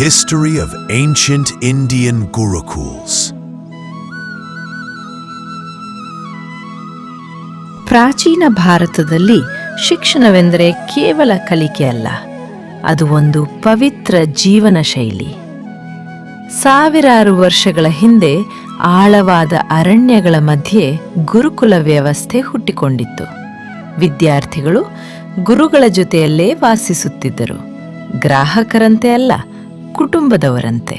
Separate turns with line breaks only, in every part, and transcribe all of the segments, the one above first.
History of Ancient Indian Gurukuls.
ಪ್ರಾಚೀನ ಭಾರತದಲ್ಲಿ ಶಿಕ್ಷಣವೆಂದರೆ ಕೇವಲ ಕಲಿಕೆ ಅಲ್ಲ, ಅದು ಒಂದು ಪವಿತ್ರ ಜೀವನ ಶೈಲಿ ಸಾವಿರಾರು ವರ್ಷಗಳ ಹಿಂದೆ ಆಳವಾದ ಅರಣ್ಯಗಳ ಮಧ್ಯೆ ಗುರುಕುಲ ವ್ಯವಸ್ಥೆ ಹುಟ್ಟಿಕೊಂಡಿತ್ತು ವಿದ್ಯಾರ್ಥಿಗಳು ಗುರುಗಳ ಜೊತೆಯಲ್ಲೇ ವಾಸಿಸುತ್ತಿದ್ದರು, ಗ್ರಾಹಕರಂತೆ ಅಲ್ಲ ಕುಟುಂಬದವರಂತೆ.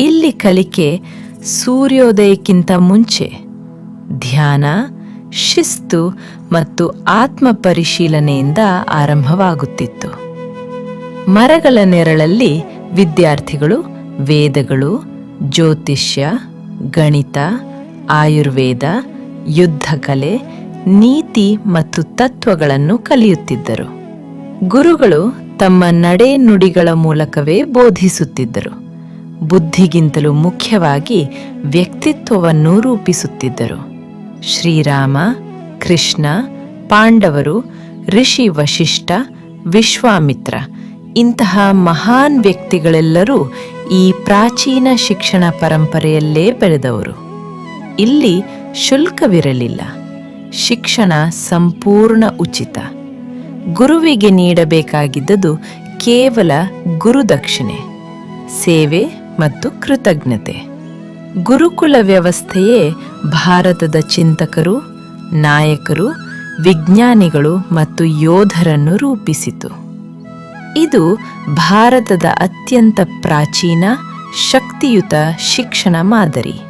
ಇಲ್ಲಿ ಕಲಿಕೆ ಸೂರ್ಯೋದಯಕ್ಕಿಂತ ಮುಂಚೆ. ಧ್ಯಾನ, ಶಿಸ್ತು ಮತ್ತು ಆತ್ಮ ಪರಿಶೀಲನೆಯಿಂದ ಆರಂಭವಾಗುತ್ತಿತ್ತು. ಮರಗಳ ನೆರಳಲ್ಲಿ ವಿದ್ಯಾರ್ಥಿಗಳು, ವೇದಗಳು, ಜ್ಯೋತಿಷ್ಯ, ಗಣಿತ, ಆಯುರ್ವೇದ, ಯುದ್ಧಕಲೆ, ನೀತಿ ಮತ್ತು ತತ್ವಗಳನ್ನು ಕಲಿಯುತ್ತಿದ್ದರು. ಗುರುಗಳು ತಮ್ಮ ನಡೆ ನುಡಿಗಳ ಮೂಲಕವೇ ಬೋಧಿಸುತ್ತಿದ್ದರು. ಬುದ್ಧಿಗಿಂತಲೂ ಮುಖ್ಯವಾಗಿ ವ್ಯಕ್ತಿತ್ವವನ್ನು ರೂಪಿಸುತ್ತಿದ್ದರು. ಶ್ರೀರಾಮ, ಕೃಷ್ಣ, ಪಾಂಡವರು, ಋಷಿ ವಶಿಷ್ಠ, ವಿಶ್ವಾಮಿತ್ರ ಇಂತಹ ಮಹಾನ್ ವ್ಯಕ್ತಿಗಳೆಲ್ಲರೂ ಈ ಪ್ರಾಚೀನ ಶಿಕ್ಷಣ ಪರಂಪರೆಯಲ್ಲೇ ಬೆಳೆದವರು. ಇಲ್ಲಿ ಶುಲ್ಕವಿರಲಿಲ್ಲ. ಶಿಕ್ಷಣ ಸಂಪೂರ್ಣ ಉಚಿತ. ಗುರುವಿಗೆ ನೀಡಬೇಕಾಗಿದ್ದುದು ಕೇವಲ ಗುರುದಕ್ಷಿಣೆ, ಸೇವೆ ಮತ್ತು ಕೃತಜ್ಞತೆ. ಗುರುಕುಲ ವ್ಯವಸ್ಥೆಯೇ ಭಾರತದ ಚಿಂತಕರು, ನಾಯಕರು, ವಿಜ್ಞಾನಿಗಳು ಮತ್ತು ಯೋಧರನ್ನು ರೂಪಿಸಿತು. ಇದು ಭಾರತದ ಅತ್ಯಂತ ಪ್ರಾಚೀನ, ಶಕ್ತಿಯುತ ಶಿಕ್ಷಣ ಮಾದರಿ.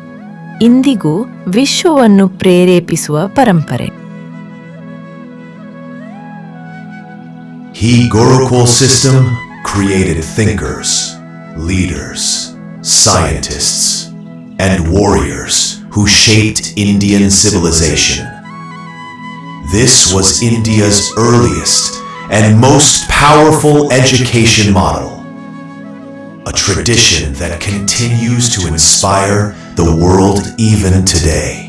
ಇಂದಿಗೂ ವಿಶ್ವವನ್ನು ಪ್ರೇರೇಪಿಸುವ ಪರಂಪರೆ.
He Gurukul system created thinkers, leaders, scientists, and warriors who shaped Indian civilization. This was India's earliest and most powerful education model, a tradition that continues to inspire the world even today.